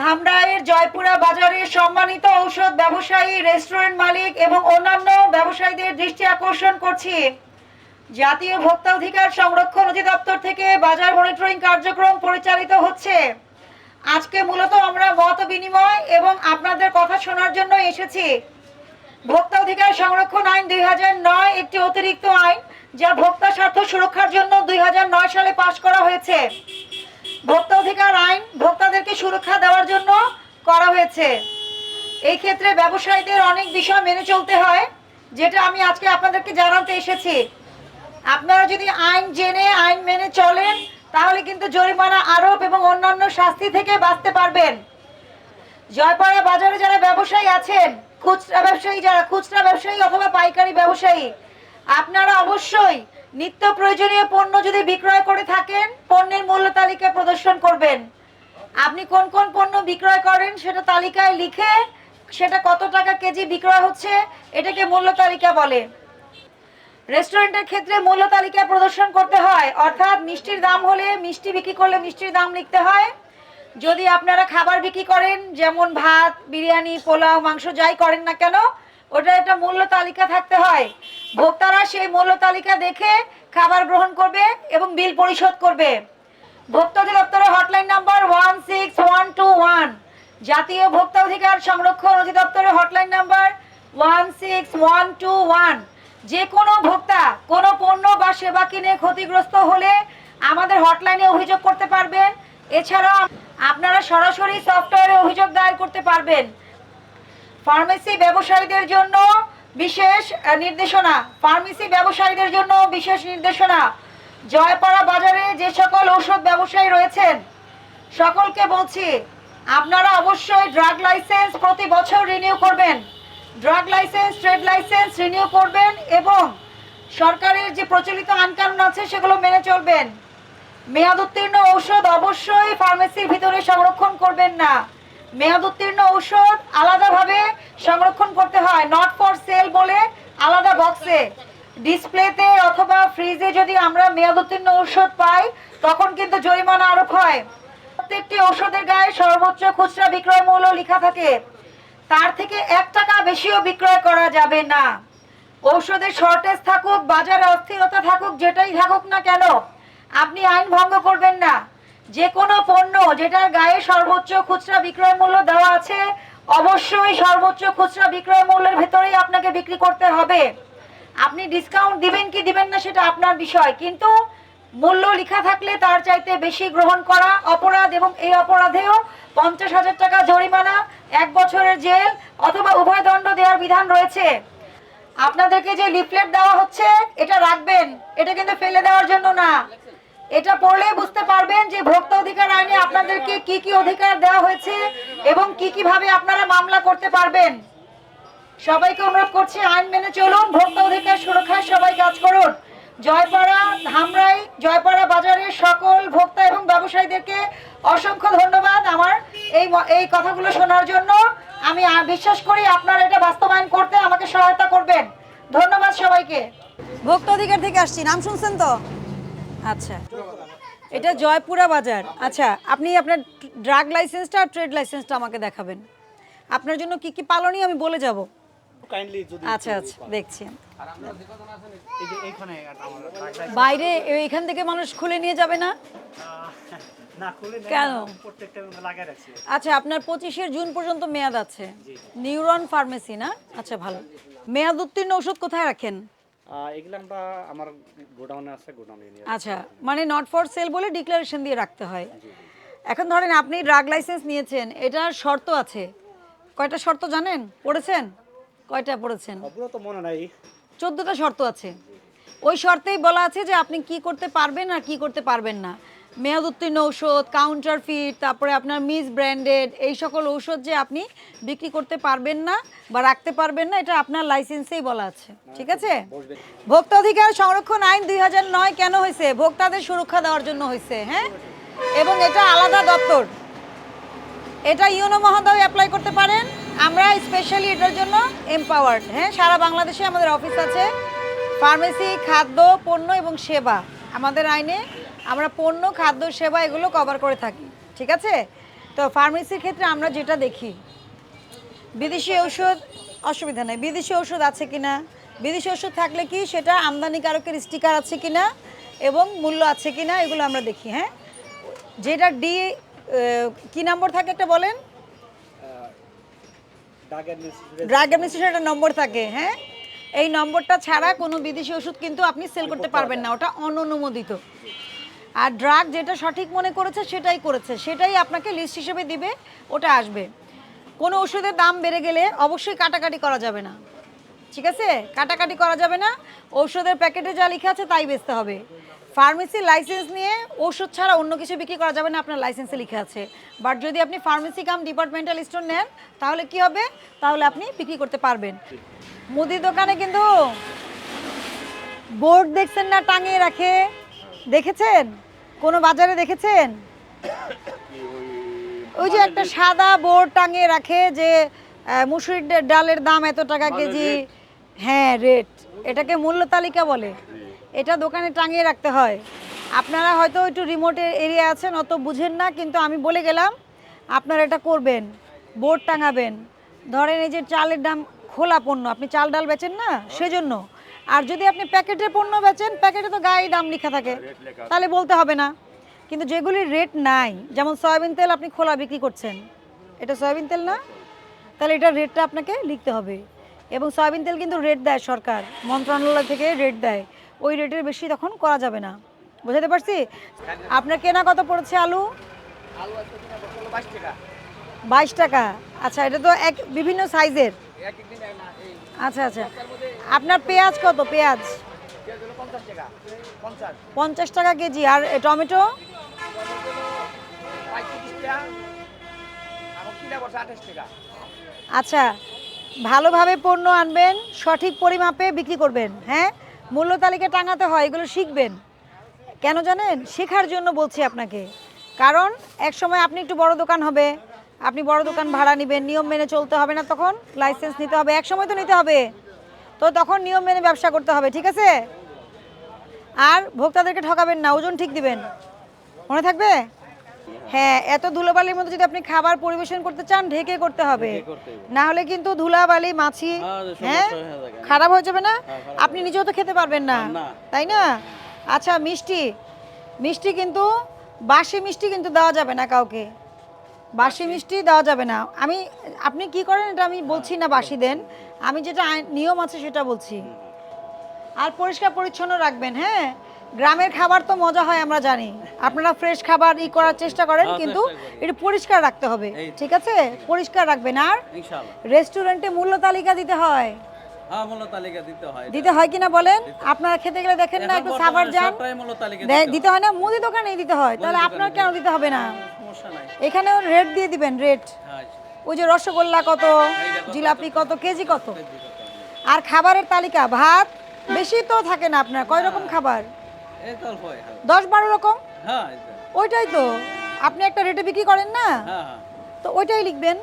ধামরাইয়ের জয়পুরা বাজারের সম্মানিত ঔষধ ব্যবসায়ী, রেস্টুরেন্ট মালিক এবং অন্যান্য ব্যবসায়ীদের দৃষ্টি আকর্ষণ করছি। জাতীয় ভোক্তা অধিকার সংরক্ষণ অধিদপ্তর থেকে বাজার মনিটরিং কার্যক্রম পরিচালিত হচ্ছে। আজকে মূলত আমরা মত বিনিময় এবং আপনাদের কথা শোনার জন্য এসেছি। ভোক্তা অধিকার সংরক্ষণ আইন দুই নয় একটি অতিরিক্ত আইন যা ভোক্তা স্বার্থ সুরক্ষার জন্য দুই হাজার নয় সালে পাশ করা হয়েছে। ভোক্তা অধিকার আইন, ভোক্তাদেরকে সুরক্ষা দেওয়ার জন্য করা হয়েছে। এই ক্ষেত্রে ব্যবসায়ীদের অনেক বিষয় মেনে চলতে হয়, যেটা আমি আজকে আপনাদেরকে জানাতে এসেছি। আপনারা যদি আইন জেনে, আইন মেনে চলেন, তাহলে কিন্তু জরিমানা আরোপ এবং অন্যান্য শাস্তি থেকে বাঁচতে পারবেন। জয়পাড়া বাজারে যারা ব্যবসায়ী আছেন, খুচরা ব্যবসায়ী যারা, খুচরা ব্যবসায়ী অথবা পাইকারি ব্যবসায়ী, আপনারা অবশ্যই নিত্য প্রয়োজনীয় পণ্য যদি বিক্রয় করে থাকেন, পণ্যের মূল্য তালিকা প্রদর্শন করবেন। আপনি কোন কোন পণ্য বিক্রয় করেন সেটা তালিকায় লিখে সেটা কত টাকা কেজি বিক্রয় হচ্ছে এটাকে মূল্য তালিকা বলে। রেস্টুরেন্টের ক্ষেত্রে মূল্য তালিকা প্রদর্শন করতে হয়, অর্থাৎ মিষ্টির দাম হলে মিষ্টি বিক্রি করলে মিষ্টির দাম লিখতে হয়। যদি আপনারা খাবার বিক্রি করেন, যেমন ভাত, বিরিয়ানি, পোলাও, মাংস যাই করেন না কেন ওটা একটা মূল্য তালিকা থাকতে হয়। ভোক্তারা সেই মূল্য তালিকা দেখে খাবার গ্রহণ করবে এবং বিল পরিশোধ করবে। ভোক্তা অধিদপ্তরের hotline number one six one two one. জাতীয় ভোক্তা অধিকার সংরক্ষণ অধিদপ্তরের hotline number one six one two one. যে কোনো ভোক্তা, কোনো পণ্য বা সেবা কিনে ক্ষতিগ্রস্ত হলে আমাদের হটলাইনে অভিযোগ করতে পারবেন। এছাড়া আপনারা সরাসরি সফটওয়্যারে অভিযোগ দায়ের করতে পারবেন। ফার্মেসি ব্যবসায়ীদের জন্য বিশেষ নির্দেশনা। ফার্মেসি ব্যবসায়ীদের জন্য বিশেষ নির্দেশনা। জয়পাড়া বাজারে যে সকল ঔষধ ব্যবসায়ী রয়েছেন, সকলকে বলছি, আপনারা অবশ্যই ড্রাগ লাইসেন্স প্রতি বছর রিনিউ করবেন। Drug licence trade licence renew করবেন এবং সরকারের যে প্রচলিত আইনকানুন আছে সেগুলো মেনে চলবেন। মেয়াদ উত্তীর্ণ ঔষধ অবশ্যই ফার্মেসির ভিতরে সংরক্ষণ করবেন না। মেয়াদ উত্তীর্ণ ঔষধ আলাদাভাবে সংরক্ষণ করতে হয় নট ফর সেল বলে আলাদা বক্সে ডিসপ্লেতে অথবা ফ্রিজে যদি আমরা মেয়াদ উত্তীর্ণ ঔষধ পাই, তখন কিন্তু জরিমানা আরোপ হয়। প্রত্যেকটি ঔষধের গায়ে সর্বোচ্চ খুচরা বিক্রয় মূল্য লেখা থাকে। তার থেকে এক টাকা বেশিও বিক্রয় করা যাবে না। ঔষধের শর্টেজ থাকুক, বাজারে অস্থিরতা থাকুক, যেটাই থাকুক না কেন, আপনি আইন ভঙ্গ করবেন না। যেটার গায়ে সর্বোচ্চ খুচরা বিক্রয় মূল্য দেওয়া আছে, অবশ্যই সর্বোচ্চ খুচরা বিক্রয় মূল্যের ভেতরেই আপনাকে বিক্রি করতে হবে। আপনি ডিসকাউন্ট দিবেন কি দিবেন না সেটা আপনার বিষয়, কিন্তু মূল্য লেখা থাকলে তার চাইতে বেশি গ্রহণ করা অপরাধ এবং এই অপরাধেও পঞ্চাশ হাজার টাকা জরিমানা, এক বছরের জেল অথবা উভয় দণ্ড দেওয়ার বিধান রয়েছে। আপনাদেরকে যে লিফলেট দেওয়া হচ্ছে, এটা রাখবেন, এটা কিন্তু ফেলে দেওয়ার জন্য না। এটা পড়লে বুঝতে পারবেন যে ভোক্তা অধিকার আইনে আপনাদেরকে কি কি অধিকার দেওয়া হয়েছে এবং কি কি ভাবে আপনারা মামলা করতে পারবেন। সবাইকে অনুরোধ করছি, আইন মেনে চলুন, ভোক্তা অধিকার সুরক্ষায় সবাই কাজ করুন। জয়পাড়া, ধামরাই, জয়পাড়া বাজারের সকল ভোক্তা এবং ব্যবসায়ীদেরকে অসংখ্য ধন্যবাদ আমার এই এই কথাগুলো শোনার জন্য। আমি বিশ্বাস করি আপনারা এটা বাস্তবায়ন করতে আমাকে সহায়তা করবেন। ধন্যবাদ সবাইকে। ভোক্তা অধিকার থেকে আসছি, নাম শুনছেন তো? আচ্ছা। এটা জয়পুরা বাজার। আচ্ছা আপনি আপনার ড্রাগ লাইসেন্সটা আর ট্রেড লাইসেন্সটা আমাকে দেখাবেন। আপনার জন্য কি কি পালনই আমি বলে যাব? কাইন্ডলি যদি আচ্ছা আচ্ছা দেখছি। বাইরে এখান থেকে মানুষ খুলে নিয়ে যাবে না? কেন? আচ্ছা আপনার পঁচিশে জুন পর্যন্ত মেয়াদ আছে। নিউরন ফার্মেসি না? আচ্ছা ভালো। মেয়াদ উত্তীর্ণ ওষুধ কোথায় রাখেন? এগুলো আমরা আমার গোডাউনে আছে গোডাউনে নিয়ে আচ্ছা মানে নট ফর সেল বলে ডিক্লারেশন দিয়ে রাখতে হয়। এখন ধরেন আপনি ড্রাগ লাইসেন্স নিয়েছেন এটার শর্ত আছে। কয়টা শর্ত জানেন? পড়েছেন? কয়টা পড়েছেন? সবগুলো তো মনে নাই। চোদ্দোটা শর্ত আছে। ওই শর্তেই বলা আছে যে আপনি কি করতে পারবেন আর কি করতে পারবেন না। মেয়াদ উত্তীর্ণ ঔষধ কাউন্টার ফিট তারপরে আপনার মিস ব্র্যান্ডেড এই সকল ঔষধ যে আপনি বিক্রি করতে পারবেন না বা রাখতে পারবেন না এটা আপনার লাইসেন্সেই বলা আছে। ঠিক আছে? বসবে। ভোক্তা অধিকার সংরক্ষণ আইন দুই নয় কেন হয়েছে? ভোক্তাদের সুরক্ষা দেওয়ার জন্য হয়েছে হ্যাঁ? এবং এটা আলাদা দপ্তর। এটা ইউনো মহোদয় অ্যাপ্লাই করতে পারেন। আমরা স্পেশালি এটার জন্য এম্পাওয়ার্ড হ্যাঁ? সারা বাংলাদেশে আমাদের অফিস আছে। ফার্মেসি খাদ্য পণ্য এবং সেবা আমাদের আইনে আমরা পণ্য খাদ্য সেবা এগুলো কভার করে থাকি ঠিক আছে? তো ফার্মেসির ক্ষেত্রে আমরা যেটা দেখি বিদেশি ঔষধ অসুবিধা নেই। বিদেশি ওষুধ আছে কিনা? বিদেশি ওষুধ থাকলে কি সেটা আমদানিকারকের স্টিকার আছে কিনা? এবং মূল্য আছে কিনা? এগুলো আমরা দেখি হ্যাঁ? যেটা ডি কি নম্বর থাকে একটা বলেন? ড্রাগ অ্যাডমিনিস্ট্রেশন একটা নম্বর থাকে হ্যাঁ? এই নম্বরটা ছাড়া কোনো বিদেশি ওষুধ কিন্তু আপনি সেল করতে পারবেন না ওটা অননুমোদিত। আর ড্রাগ যেটা সঠিক মনে করেছে, সেটাই করেছে। সেটাই আপনাকে লিস্ট হিসেবে দিবে, ওটা আসবে। কোনো ওষুধের দাম বেড়ে গেলে অবশ্যই কাটাকাটি করা যাবে না। ঠিক আছে? কাটাকাটি করা যাবে না। ঔষধের প্যাকেটে যা লেখা আছে, তাই বেচতে হবে। ফার্মেসি লাইসেন্স নিয়ে ওষুধ ছাড়া অন্য কিছু বিক্রি করা যাবে না, আপনার লাইসেন্সে লেখা আছে। বাট যদি আপনি ফার্মেসি কাম ডিপার্টমেন্টাল স্টোর নেন, তাহলে কি হবে? তাহলে আপনি বিক্রি করতে পারবেন। মুদি দোকানে কিন্তু বোর্ড দেখছেন না, টাঙিয়ে রাখে। দেখেছেন? কোনো বাজারে দেখেছেন? ওই যে একটা সাদা বোর্ড টাঙিয়ে রাখে যে মুসুরির ডালের দাম এত টাকা কেজি। হ্যাঁ রেট এটাকে মূল্য তালিকা বলে। এটা দোকানে টাঙিয়ে রাখতে হয়। আপনারা হয়তো একটু রিমোট এরিয়া আছেন অত বুঝেন না কিন্তু আমি বলে গেলাম আপনারা এটা করবেন বোর্ড টাঙাবেন। ধরেন এই যে চালের দাম খোলা পণ্য আপনি চাল ডাল বেচেন না সেজন্য। আর যদি আপনি প্যাকেটের পণ্য বেচেন প্যাকেটে তো গায়ে দাম লেখা থাকে। তাহলে বলতে হবে না। কিন্তু যেগুলির রেট নাই যেমন সয়াবিন তেল আপনি খোলা বিক্রি করছেন এটা সয়াবিন তেল না? তাহলে এটার রেটটা আপনাকে লিখতে হবে। এবং সয়াবিন তেল কিন্তু রেট দেয় সরকার মন্ত্রণালয় থেকে রেট দেয়। ওই রেটের বেশি তখন করা যাবে না। বুঝাতে পারছি? আপনার কেনা কত পড়েছে আলু? বাইশ টাকা। আচ্ছা এটা তো এক বিভিন্ন সাইজের আচ্ছা আচ্ছা। আপনার পেঁয়াজ কত? পেঁয়াজ? পঞ্চাশ টাকা কেজি। আর টমেটো? আচ্ছা ভালোভাবে পণ্য আনবেন, সঠিক পরিমাপে বিক্রি করবেন হ্যাঁ? মূল্য তালিকা টাঙাতে হয়, এগুলো শিখবেন। কেন জানেন? শেখার জন্য বলছি আপনাকে। কারণ এক সময় আপনি একটু বড় দোকান হবে আপনি বড় দোকান ভাড়া নেবেন নিয়ম মেনে চলতে হবে না তখন লাইসেন্স নিতে হবে এক সময় তো নিতে হবে। তো তখন নিয়ম মেনে ব্যবসা করতে হবে ঠিক আছে? আর ভোক্তাদেরকে ঠকাবেন না ওজন ঠিক দিবেন। মনে থাকবে? হ্যাঁ এত ধুলোবালির মধ্যে যদি আপনি খাবার পরিবেশন করতে চান ঢেকে করতে হবে। না হলে কিন্তু ধুলাবালি মাছি হ্যাঁ? খারাপ হয়ে যাবে না? আপনি নিজেও তো খেতে পারবেন না। তাই না? আচ্ছা মিষ্টি। মিষ্টি কিন্তু বাসি মিষ্টি কিন্তু দেওয়া যাবে না কাউকে। বাসি মিষ্টি দেওয়া যাবে না। আমি আপনি কি করেন এটা আমি বলছি না বাসি দেন। আমি যেটা নিয়ম আছে সেটা বলছি। আর পরিষ্কার পরিচ্ছন্ন রাখবেন হ্যাঁ? গ্রামের খাবার তো মজা হয় আমরা জানি। আপনারা ফ্রেশ খাবার ই করার চেষ্টা করেন কিন্তু এটা পরিষ্কার রাখতে হবে ঠিক আছে? পরিষ্কার রাখবেন। আর রেস্টুরেন্টে মূল্য তালিকা দিতে হয় হ্যাঁ। দিতে হয় কিনা বলেন? আপনারা খেতে গেলে দেখেন না একটু সাবার যান। দিতে হয়। না মুদি দোকানেই দিতে হয়। তাহলে আপনার কেন দিতে হবে না? এখানেও রেট দিয়ে দিবেন রেট হ্যাঁ ওই যে রসগোল্লা কত জিলাপি কত কেজি কত? আর খাবারের তালিকা ভাত বেশি তো থাকে না আপনার কয় রকম খাবার? তো অল্প হয়, হ্যাঁ দশ বারো রকম? হ্যাঁ। ওইটাই তো। আপনি একটা রেটে বিক্রি করেন না? হ্যাঁ হ্যাঁ। তো ওইটাই লিখবেন।